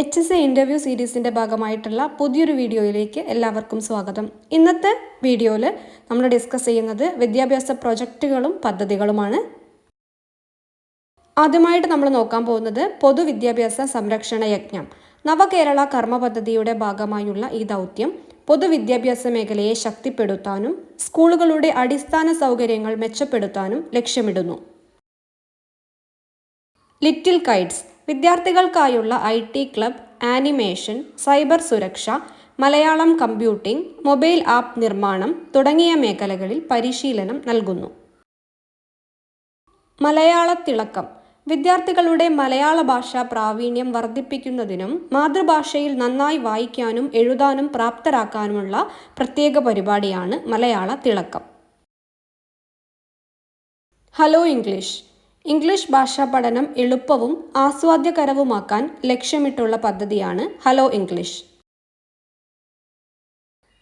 H S A interview സീരീസിന്റെ ഭാഗമായിട്ടുള്ള പുതിയൊരു വീഡിയോയിലേക്ക് എല്ലാവർക്കും സ്വാഗതം. ഇന്നത്തെ വീഡിയോയിൽ നമ്മൾ ഡിസ്കസ് ചെയ്യുന്നത് വിദ്യാഭ്യാസ പ്രൊജക്റ്റുകളും പദ്ധതികളുമാണ്. ആദ്യമായിട്ട് നമ്മൾ നോക്കാൻ പോകുന്നത് പൊതുവിദ്യാഭ്യാസ സംരക്ഷണ യജ്ഞം. നവകേരള കർമ്മ പദ്ധതിയുടെ ഭാഗമായുള്ള ഈ ദൗത്യം പൊതുവിദ്യാഭ്യാസ മേഖലയെ ശക്തിപ്പെടുത്താനും സ്കൂളുകളുടെ അടിസ്ഥാന സൗകര്യങ്ങൾ മെച്ചപ്പെടുത്താനും ലക്ഷ്യമിടുന്നു. Little kites വിദ്യാർത്ഥികൾക്കായുള്ള I T club animation cyber സുരക്ഷ മലയാളം കമ്പ്യൂട്ടിംഗ് മൊബൈൽ ആപ്പ് നിർമ്മാണം തുടങ്ങിയ മേഖലകളിൽ പരിശീലനം നൽകുന്നു. മലയാള തിളക്കം വിദ്യാർത്ഥികളുടെ മലയാള ഭാഷാ പ്രാവീണ്യം വർദ്ധിപ്പിക്കുന്നതിനും മാതൃഭാഷയിൽ നന്നായി വായിക്കാനും എഴുതാനും പ്രാപ്തരാക്കാനുമുള്ള പ്രത്യേക പരിപാടിയാണ് മലയാള തിളക്കം ഹലോ ഇംഗ്ലീഷ്. ഇംഗ്ലീഷ് ഭാഷാ പഠനം എളുപ്പവും ആസ്വാദ്യകരവുമാക്കാൻ ലക്ഷ്യമിട്ടുള്ള പദ്ധതിയാണ് ഹലോ ഇംഗ്ലീഷ്.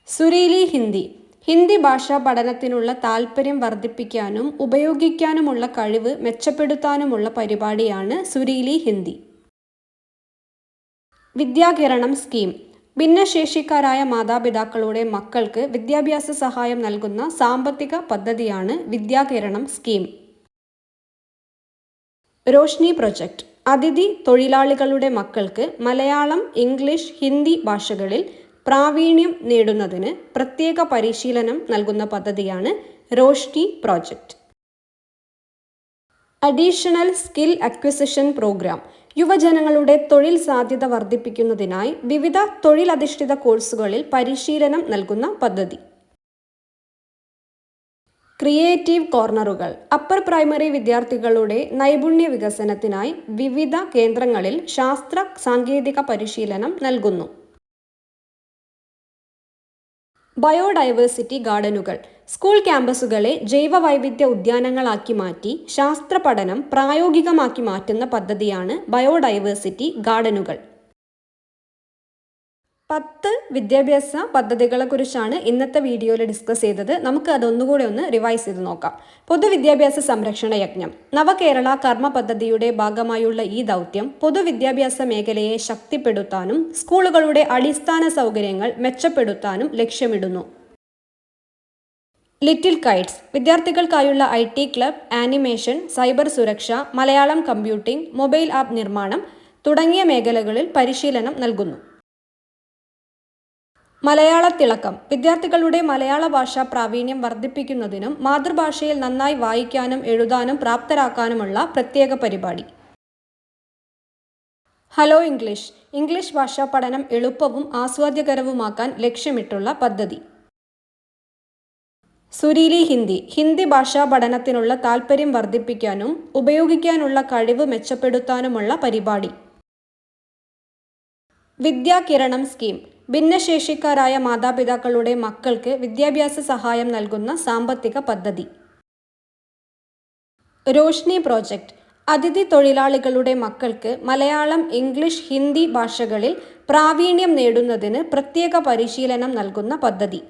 സുരീലി ഹിന്ദി. ഹിന്ദി ഭാഷാ പഠനത്തിനുള്ള താൽപ്പര്യം വർദ്ധിപ്പിക്കാനും ഉപയോഗിക്കാനുമുള്ള കഴിവ് മെച്ചപ്പെടുത്താനുമുള്ള പരിപാടിയാണ് സുരീലി ഹിന്ദി. വിദ്യാകിരണം സ്കീം. ഭിന്നശേഷിക്കാരായ മാതാപിതാക്കളുടെ മക്കൾക്ക് വിദ്യാഭ്യാസ സഹായം നൽകുന്ന സാമ്പത്തിക പദ്ധതിയാണ് വിദ്യാകിരണം സ്കീം. റോഷ്നി പ്രൊജക്ട്. അതിഥി തൊഴിലാളികളുടെ മക്കൾക്ക് മലയാളം ഇംഗ്ലീഷ് ഹിന്ദി ഭാഷകളിൽ പ്രാവീണ്യം നേടുന്നതിന് പ്രത്യേക പരിശീലനം നൽകുന്ന പദ്ധതിയാണ് Roshni project additional skill acquisition programme യുവജനങ്ങളുടെ തൊഴിൽ സാധ്യത വർദ്ധിപ്പിക്കുന്നതിനായി വിവിധ തൊഴിലധിഷ്ഠിത കോഴ്സുകളിൽ പരിശീലനം നൽകുന്ന പദ്ധതി. ക്രിയേറ്റീവ് കോർണറുകൾ അപ്പർ പ്രൈമറി വിദ്യാർത്ഥികളുടെ നൈപുണ്യ വികസനത്തിനായി വിവിധ കേന്ദ്രങ്ങളിൽ ശാസ്ത്ര സാങ്കേതിക പരിശീലനം നൽകുന്നു. ബയോഡൈവേഴ്സിറ്റി ഗാർഡനുകൾ സ്കൂൾ ക്യാമ്പസുകളെ ജൈവ വൈവിധ്യ ഉദ്യാനങ്ങളാക്കി മാറ്റി ശാസ്ത്ര പഠനം പ്രായോഗികമാക്കി മാറ്റുന്ന പദ്ധതിയാണ് ബയോഡൈവേഴ്സിറ്റി ഗാർഡനുകൾ. പത്ത് വിദ്യാഭ്യാസ പദ്ധതികളെക്കുറിച്ചാണ് ഇന്നത്തെ വീഡിയോയിൽ ഡിസ്കസ് ചെയ്തത്. നമുക്ക് അതൊന്നുകൂടെ ഒന്ന് റിവൈസ് ചെയ്ത് നോക്കാം. പൊതുവിദ്യാഭ്യാസ സംരക്ഷണ യജ്ഞം. നവകേരള കർമ്മ പദ്ധതിയുടെ ഭാഗമായുള്ള ഈ ദൗത്യം പൊതുവിദ്യാഭ്യാസ മേഖലയെ ശക്തിപ്പെടുത്താനും സ്കൂളുകളുടെ അടിസ്ഥാന സൗകര്യങ്ങൾ മെച്ചപ്പെടുത്താനും ലക്ഷ്യമിടുന്നു. Little kites. വിദ്യാർത്ഥികൾക്കായുള്ള I T club animation cyber സുരക്ഷ മലയാളം കമ്പ്യൂട്ടിംഗ് മൊബൈൽ ആപ്പ് നിർമ്മാണം തുടങ്ങിയ മേഖലകളിൽ പരിശീലനം നൽകുന്നു. മലയാള തിളക്കം വിദ്യാർത്ഥികളുടെ മലയാള ഭാഷാ പ്രാവീണ്യം വർദ്ധിപ്പിക്കുന്നതിനും മാതൃഭാഷയിൽ നന്നായി വായിക്കാനും എഴുതാനും പ്രാപ്തരാക്കാനുമുള്ള പ്രത്യേക പരിപാടി. Hello English. ഇംഗ്ലീഷ് ഭാഷാ പഠനം എളുപ്പവും ആസ്വാദ്യകരവുമാക്കാൻ ലക്ഷ്യമിട്ടുള്ള പദ്ധതി. സുരീലി ഹിന്ദി. ഹിന്ദി ഭാഷാ പഠനത്തിനുള്ള താൽപ്പര്യം വർദ്ധിപ്പിക്കാനും ഉപയോഗിക്കാനുള്ള കഴിവ് മെച്ചപ്പെടുത്താനുമുള്ള പരിപാടി. വിദ്യാകിരണം സ്കീം. ഭിന്നശേഷിക്കാരായ മാതാപിതാക്കളുടെ മക്കൾക്ക് വിദ്യാഭ്യാസ സഹായം നൽകുന്ന സാമ്പത്തിക പദ്ധതി. രോഷ്നി പ്രോജക്റ്റ് അതിഥി തൊഴിലാളികളുടെ മക്കൾക്ക് മലയാളം ഇംഗ്ലീഷ് ഹിന്ദി ഭാഷകളിൽ പ്രാവീണ്യം നേടുന്നതിന് പ്രത്യേക പരിശീലനം നൽകുന്ന പദ്ധതി.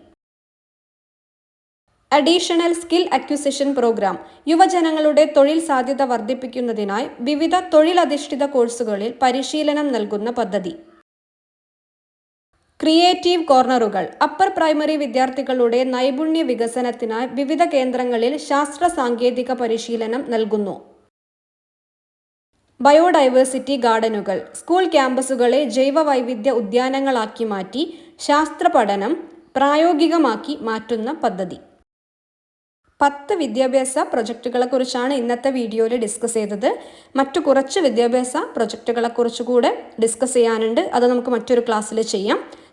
Additional skill acquisition programme. യുവജനങ്ങളുടെ തൊഴിൽ സാധ്യത വർദ്ധിപ്പിക്കുന്നതിനായി വിവിധ തൊഴിലധിഷ്ഠിത കോഴ്സുകളിൽ പരിശീലനം നൽകുന്ന പദ്ധതി. ക്രിയേറ്റീവ് കോർണറുകൾ അപ്പർ പ്രൈമറി വിദ്യാർത്ഥികളുടെ നൈപുണ്യ വികസനത്തിനായി വിവിധ കേന്ദ്രങ്ങളിൽ ശാസ്ത്ര സാങ്കേതിക പരിശീലനം നൽകുന്നു. ബയോഡൈവേഴ്സിറ്റി ഗാർഡനുകൾ സ്കൂൾ ക്യാമ്പസുകളെ ജൈവ വൈവിധ്യ ഉദ്യാനങ്ങളാക്കി മാറ്റി ശാസ്ത്ര പഠനം പ്രായോഗികമാക്കി മാറ്റുന്ന പദ്ധതി. പത്ത് വിദ്യാഭ്യാസ പ്രൊജക്റ്റുകളെക്കുറിച്ചാണ് ഇന്നത്തെ വീഡിയോയിൽ ഡിസ്കസ് ചെയ്തത്. മറ്റു കുറച്ച് വിദ്യാഭ്യാസ പ്രൊജക്റ്റുകളെക്കുറിച്ച് കൂടെ ഡിസ്കസ് ചെയ്യാനുണ്ട്. അത് നമുക്ക് മറ്റൊരു ക്ലാസ്സിൽ ചെയ്യാം.